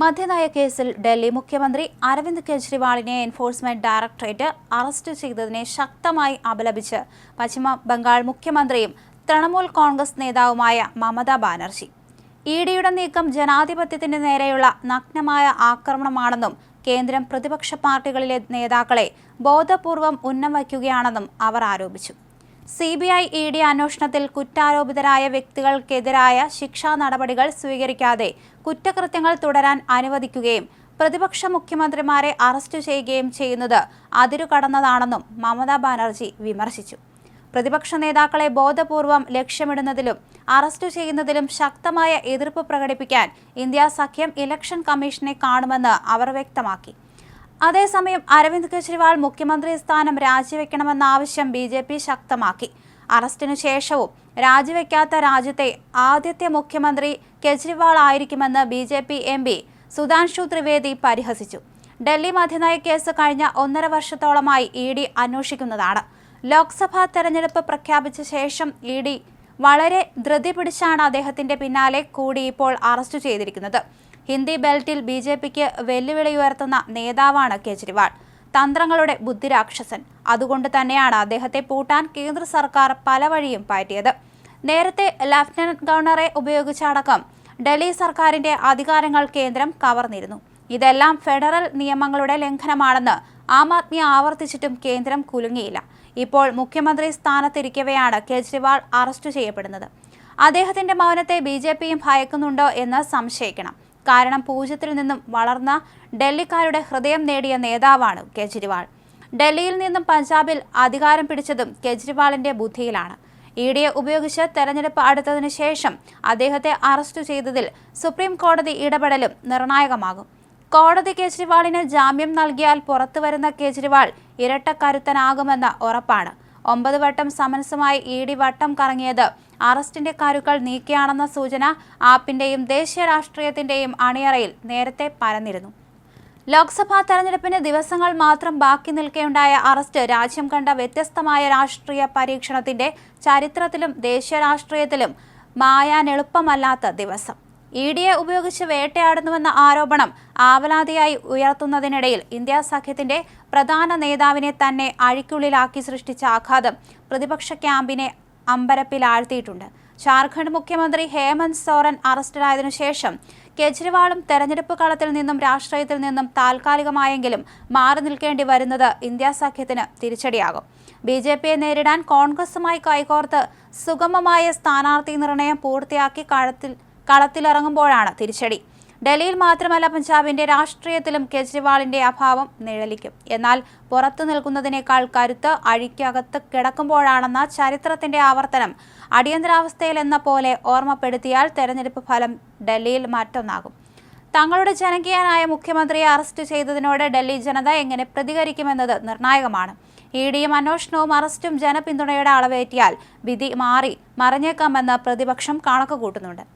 മദ്യനയ കേസിൽ ഡൽഹി മുഖ്യമന്ത്രി അരവിന്ദ് കെജ്രിവാളിനെ എൻഫോഴ്സ്മെന്റ് ഡയറക്ടറേറ്റ് അറസ്റ്റ് ചെയ്തതിനെ ശക്തമായി അപലപിച്ച് പശ്ചിമ ബംഗാൾ മുഖ്യമന്ത്രിയും തൃണമൂൽ കോൺഗ്രസ് നേതാവുമായ മമതാ ബാനർജി. ഇ ഡിയുടെ നീക്കം ജനാധിപത്യത്തിന് നേരെയുള്ള നഗ്നമായ ആക്രമണമാണെന്നും കേന്ദ്രം പ്രതിപക്ഷ പാർട്ടികളിലെ നേതാക്കളെ ബോധപൂർവം ഉന്നം വയ്ക്കുകയാണെന്നും അവർ ആരോപിച്ചു. C B I E D അന്വേഷണത്തിൽ കുറ്റാരോപിതരായ വ്യക്തികൾക്കെതിരായ ശിക്ഷാ നടപടികൾ സ്വീകരിക്കാതെ കുറ്റകൃത്യങ്ങൾ തുടരാൻ അനുവദിക്കുകയും പ്രതിപക്ഷ മുഖ്യമന്ത്രിമാരെ അറസ്റ്റ് ചെയ്യുകയും ചെയ്യുന്നത് അതിരുകടന്നതാണെന്നും മമതാ ബാനർജി വിമർശിച്ചു. പ്രതിപക്ഷ നേതാക്കളെ ബോധപൂർവം ലക്ഷ്യമിടുന്നതിലും അറസ്റ്റ് ചെയ്യുന്നതിലും ശക്തമായ എതിർപ്പ് പ്രകടിപ്പിക്കാൻ ഇന്ത്യ സഖ്യം ഇലക്ഷൻ കമ്മീഷനെ കാണുമെന്ന് അവർ വ്യക്തമാക്കി. അതേസമയം അരവിന്ദ് കെജ്രിവാൾ മുഖ്യമന്ത്രി സ്ഥാനം രാജിവെക്കണമെന്ന ആവശ്യം ബി ജെ പി ശക്തമാക്കി. അറസ്റ്റിനു ശേഷവും രാജിവെക്കാത്ത രാജ്യത്തെ ആദ്യത്തെ മുഖ്യമന്ത്രി കെജ്രിവാൾ ആയിരിക്കുമെന്ന് B J P M P Sudhanshu Trivedi പരിഹസിച്ചു. ഡൽഹി മദ്യനയ കേസ് കഴിഞ്ഞ ഒന്നര വർഷത്തോളമായി ഇ ഡി അന്വേഷിക്കുന്നതാണ്. ലോക്സഭാ തെരഞ്ഞെടുപ്പ് പ്രഖ്യാപിച്ച ശേഷം ഇ ഡി വളരെ ധൃതി പിടിച്ചാണ് അദ്ദേഹത്തിന്റെ പിന്നാലെ കൂടി ഇപ്പോൾ അറസ്റ്റ് ചെയ്തിരിക്കുന്നത്. ഹിന്ദി ബെൽറ്റിൽ ബി ജെ പിക്ക് വെല്ലുവിളി ഉയർത്തുന്ന നേതാവാണ് കേജ്രിവാൾ. തന്ത്രങ്ങളുടെ ബുദ്ധിരാക്ഷസൻ. അതുകൊണ്ട് തന്നെയാണ് അദ്ദേഹത്തെ പൂട്ടാൻ കേന്ദ്ര സർക്കാർ പല വഴിയും പാറ്റിയത്. നേരത്തെ ലഫ്റ്റനന്റ് ഗവർണറെ ഉപയോഗിച്ചടക്കം ഡൽഹി സർക്കാരിന്റെ അധികാരങ്ങൾ കേന്ദ്രം കവർന്നിരുന്നു. ഇതെല്ലാം ഫെഡറൽ നിയമങ്ങളുടെ ലംഘനമാണെന്ന് ആം ആദ്മി ആവർത്തിച്ചിട്ടും കേന്ദ്രം കുലുങ്ങിയില്ല. ഇപ്പോൾ മുഖ്യമന്ത്രി സ്ഥാനത്തിരിക്കവെയാണ് കേജ്രിവാൾ അറസ്റ്റ് ചെയ്യപ്പെടുന്നത്. അദ്ദേഹത്തിന്റെ മൗനത്തെ ബി ജെ പിയും ഭയക്കുന്നുണ്ടോ എന്ന് സംശയിക്കണം. കാരണം പൂജ്യത്തിൽ നിന്നും വളർന്ന ഡൽഹിക്കാരുടെ ഹൃദയം നേടിയ നേതാവാണ് കേജ്രിവാൾ. ഡൽഹിയിൽ നിന്നും പഞ്ചാബിൽ അധികാരം പിടിച്ചതും കേജ്രിവാളിന്റെ ബുദ്ധിയിലാണ്. ഇ ഡിയെ ഉപയോഗിച്ച് തെരഞ്ഞെടുപ്പ് അടുത്തതിനു ശേഷം അദ്ദേഹത്തെ അറസ്റ്റ് ചെയ്തതിൽ സുപ്രീം കോടതി ഇടപെടലും നിർണായകമാകും. കോടതി കേജ്രിവാളിന് ജാമ്യം നൽകിയാൽ പുറത്തുവരുന്ന കേജ്രിവാൾ ഇരട്ടക്കരുത്തനാകുമെന്ന ഉറപ്പാണ്. ഒമ്പത് വട്ടം സമൻസുമായി ഇ ഡി വട്ടം കറങ്ങിയത് അറസ്റ്റിന്റെ കരുക്കൾ നീക്കിയാണെന്ന സൂചന ആപ്പിന്റെയും ദേശീയ രാഷ്ട്രീയത്തിന്റെയും അണിയറയിൽ നേരത്തെ പരന്നിരുന്നു. ലോക്സഭാ തെരഞ്ഞെടുപ്പിന് ദിവസങ്ങൾ മാത്രം ബാക്കി നിൽക്കെയുണ്ടായ അറസ്റ്റ് രാജ്യം കണ്ട വ്യത്യസ്തമായ രാഷ്ട്രീയ പരീക്ഷണത്തിന്റെ ചരിത്രത്തിലും ദേശീയ രാഷ്ട്രീയത്തിലും മായാനെളുപ്പമല്ലാത്ത ദിവസം. ഇ ഡിയെ ഉപയോഗിച്ച് വേട്ടയാടുന്നുവെന്ന ആരോപണം ആവലാതിയായി ഉയർത്തുന്നതിനിടയിൽ ഇന്ത്യ സഖ്യത്തിന്റെ പ്രധാന നേതാവിനെ തന്നെ അഴിക്കുള്ളിലാക്കി സൃഷ്ടിച്ച ആഘാതം പ്രതിപക്ഷ ക്യാമ്പിനെ അമ്പരപ്പിലാഴ്ത്തിയിട്ടുണ്ട് ജാർഖണ്ഡ് മുഖ്യമന്ത്രി ഹേമന്ത് സോറൻ അറസ്റ്റിലായതിനു ശേഷം കെജ്രിവാളും തെരഞ്ഞെടുപ്പ് കളത്തിൽ നിന്നും രാഷ്ട്രീയത്തിൽ നിന്നും താൽക്കാലികമായെങ്കിലും മാറി നിൽക്കേണ്ടി വരുന്നത് ഇന്ത്യ സഖ്യത്തിന് തിരിച്ചടിയാകും. ബി ജെ പിയെ നേരിടാൻ കോൺഗ്രസുമായി കൈകോർത്ത് സുഗമമായ സ്ഥാനാർത്ഥി നിർണയം പൂർത്തിയാക്കി കളത്തിൽ കളത്തിലിറങ്ങുമ്പോഴാണ് തിരിച്ചടി. ഡൽഹിയിൽ മാത്രമല്ല പഞ്ചാബിന്റെ രാഷ്ട്രീയത്തിലും കെജ്രിവാളിന്റെ അഭാവം നിഴലിക്കും. എന്നാൽ പുറത്തു നിൽക്കുന്നതിനേക്കാൾ കരുത്ത് അഴിക്കകത്ത് കിടക്കുമ്പോഴാണെന്ന ചരിത്രത്തിന്റെ ആവർത്തനം അടിയന്തരാവസ്ഥയിലെന്ന പോലെ ഓർമ്മപ്പെടുത്തിയാൽ തെരഞ്ഞെടുപ്പ് ഫലം ഡൽഹിയിൽ മറ്റൊന്നാകും. തങ്ങളുടെ ജനകീയനായ മുഖ്യമന്ത്രിയെ അറസ്റ്റ് ചെയ്തതിനോട് ഡൽഹി ജനത എങ്ങനെ പ്രതികരിക്കുമെന്നത് നിർണായകമാണ്. ഇ ഡിയും അന്വേഷണവും അറസ്റ്റും ജനപിന്തുണയുടെ അളവേറ്റിയാൽ വിധി മാറി മറിഞ്ഞേക്കാമെന്ന് പ്രതിപക്ഷം കണക്കുകൂട്ടുന്നുണ്ട്.